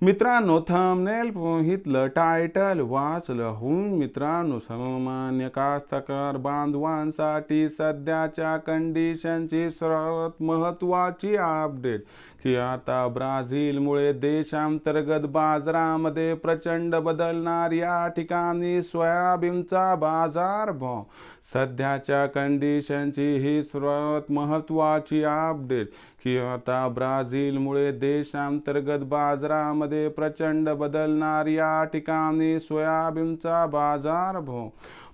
मित्रांनो thumbnail पोहितलं title वाचलं होऊन मित्रांनो सामान्य कास्तकार बांधवांसाठी सध्याच्या कंडिशनची सर्वात महत्त्वाची अपडेट की आता ब्राझीलमुळे देशांतर्गत बाजारामध्ये प्रचंड बदलणार या ठिकाणी सोयाबीनचा बाजारभाव सध्याच्या कंडिशनची ही सर्वात महत्त्वाची अपडेट की आता ब्राझीलमुळे देशांतर्गत बाजारामध्ये प्रचंड बदलणार या ठिकाणी सोयाबीनचा बाजार बाजारभाव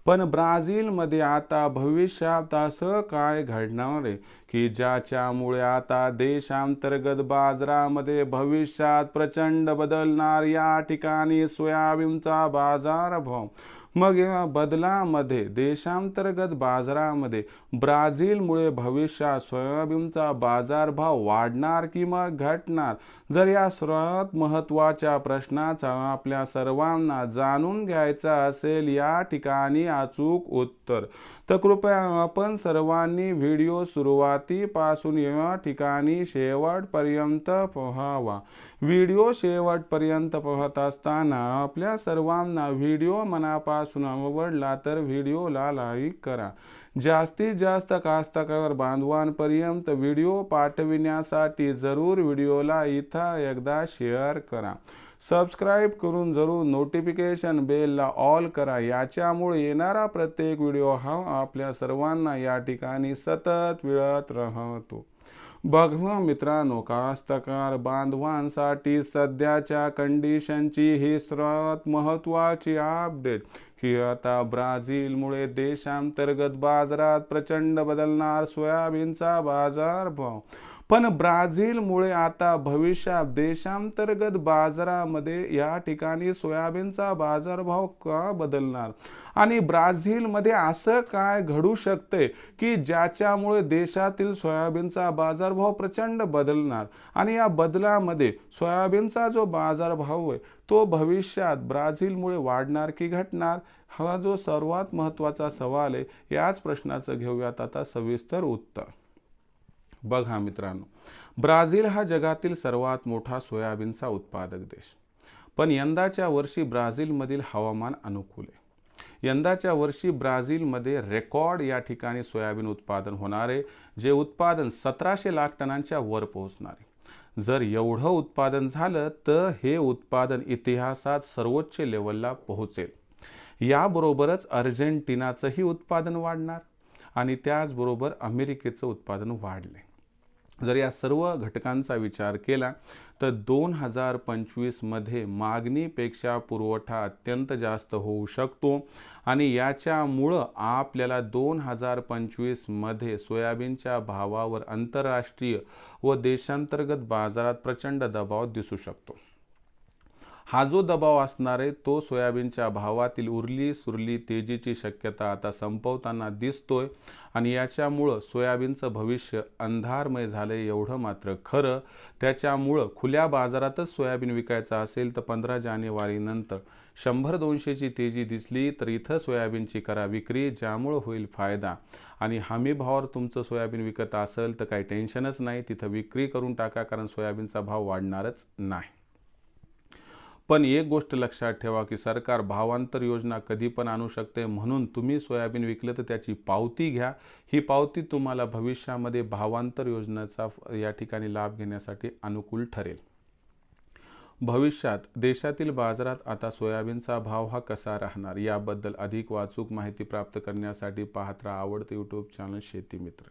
पण ब्राझीलमध्ये आता भविष्यात असं काय घडणार आहे? की ज्याच्यामुळे आता देशांतर्गत बाजारामध्ये भविष्यात प्रचंड बदलणार या ठिकाणी सोयाबीनचा बाजार भाव मग या बदलामध्ये देशांतर्गत बाजारामध्ये ब्राझीलमुळे भविष्यात सोयाबीनचा बाजारभाव वाढणार किंवा घटणार? जर या सर्वात महत्त्वाच्या प्रश्नाचा आपल्या सर्वांना जाणून घ्यायचा असेल या ठिकाणी अचूक उत्तर. तर कृपया आपण सर्वांनी व्हिडिओ सुरुवातीपासून या ठिकाणी शेवटपर्यंत पहावा. व्हिडिओ शेवटपर्यंत पाहत असताना आपल्या सर्वांना व्हिडिओ मनापासून आवडला तर व्हिडिओला लाईक करा. जास्तीत जास्त कास्तकार बांधवांपर्यंत व्हिडिओ पाठविण्यासाठी जरूर व्हिडिओला इथं एकदा शेअर करा. सबस्क्राईब करून जरूर नोटिफिकेशन बेलला ऑल करा. याच्यामुळे येणारा प्रत्येक व्हिडिओ हा आपल्या सर्वांना या ठिकाणी सतत मिळत राहतो. बघा मित्रांनो कास्तकार बांधवांसाठी सध्याच्या कंडिशनची ही सर्वात महत्त्वाची अपडेट की आता ब्राझीलमुळे देशांतर्गत बाजारात प्रचंड बदलणार सोयाबीनचा बाजारभाव. पण ब्राझीलमुळे आता भविष्यात देशांतर्गत बाजारामध्ये या ठिकाणी सोयाबीनचा बाजारभाव का बदलणार? आणि ब्राझीलमध्ये असं काय घडू शकते की ज्याच्यामुळे देशातील सोयाबीनचा बाजारभाव प्रचंड बदलणार? आणि या बदलामध्ये सोयाबीनचा जो बाजारभाव आहे तो भविष्यात ब्राझीलमुळे वाढणार की घटणार? हा जो सर्वात महत्त्वाचा सवाल आहे याच प्रश्नाचं घेऊयात आता सविस्तर उत्तर. बघा मित्रांनो ब्राझील हा जगातील सर्वात मोठा सोयाबीनचा उत्पादक देश. पण यंदाच्या वर्षी ब्राझीलमधील हवामान अनुकूल आहे. यंदाच्या वर्षी ब्राझीलमध्ये रेकॉर्ड या ठिकाणी सोयाबीन उत्पादन होणार आहे जे उत्पादन सतराशे लाख टनांच्या वर पोहोचणार आहे. जर एवढं उत्पादन झालं तर हे उत्पादन इतिहासात सर्वोच्च लेवलला पोहोचेल. याबरोबरच अर्जेंटिनाचंही उत्पादन वाढणार आणि त्याचबरोबर अमेरिकेचं उत्पादन वाढले. जर या सर्व घटकांचा विचार केला तर दोन हजार पंचवीसमध्ये मागणीपेक्षा पुरवठा अत्यंत जास्त होऊ शकतो आणि याच्यामुळं आपल्याला दोन हजार पंचवीसमध्ये सोयाबीनच्या भावावर आंतरराष्ट्रीय व देशांतर्गत बाजारात प्रचंड दबाव दिसू शकतो. हा जो दबाव असणार आहे तो सोयाबीनच्या भावातील उरली सुरली तेजीची शक्यता आता संपवताना दिसतोय आणि याच्यामुळं सोयाबीनचं भविष्य अंधारमय झालं एवढं मात्र खरं. त्याच्यामुळं खुल्या बाजारातच सोयाबीन विकायचं असेल तर पंधरा जानेवारीनंतर शंभर दोनशेची तेजी दिसली तर इथं सोयाबीनची करा विक्री ज्यामुळं होईल फायदा. आणि हमी भावावर तुमचं सोयाबीन विकत असेल तर काही टेन्शनच नाही तिथं विक्री करून टाका कारण सोयाबीनचा भाव वाढणारच नाही. पण एक गोष्ट लक्षात ठेवा की सरकार भावांतर योजना कधी पण आणू शकते. म्हणून तुम्ही सोयाबीन विकलं तर त्याची पावती घ्या. ही पावती तुम्हाला भविष्यामध्ये भावांतर योजनेचा या ठिकाणी लाभ घेण्यासाठी अनुकूल ठरेल. भविष्यात देशातील बाजारात आता सोयाबीनचा भाव हा कसा राहणार? याबद्दल अधिक वाचूक माहिती प्राप्त करण्यासाठी पाहत राहा आवडते यूट्यूब चॅनल शेती मित्र.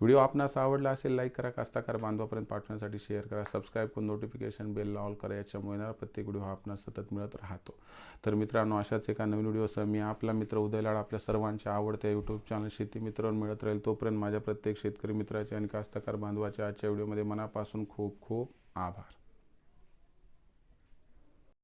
व्हिडिओ आपणास आवडला असेल लाईक करा कास्ताकार बांधवापर्यंत पाठवण्यासाठी शेअर करा सबस्क्राईब करून नोटिफिकेशन बेल ऑल करा याच्यामुळे येणार प्रत्येक व्हिडिओ हा आपणास सतत मिळत राहतो. तर मित्रांनो अशाच एका नवीन व्हिडिओसह मी आपला मित्र उदयलाड आपल्या सर्वांच्या आवडत्या यूट्यूब चॅनल शेती मित्रांवर मिळत राहील. तोपर्यंत माझ्या प्रत्येक शेतकरी मित्राचे आणि कास्ताकार बांधवाच्या आजच्या व्हिडिओमध्ये मनापासून खूप खूप आभार.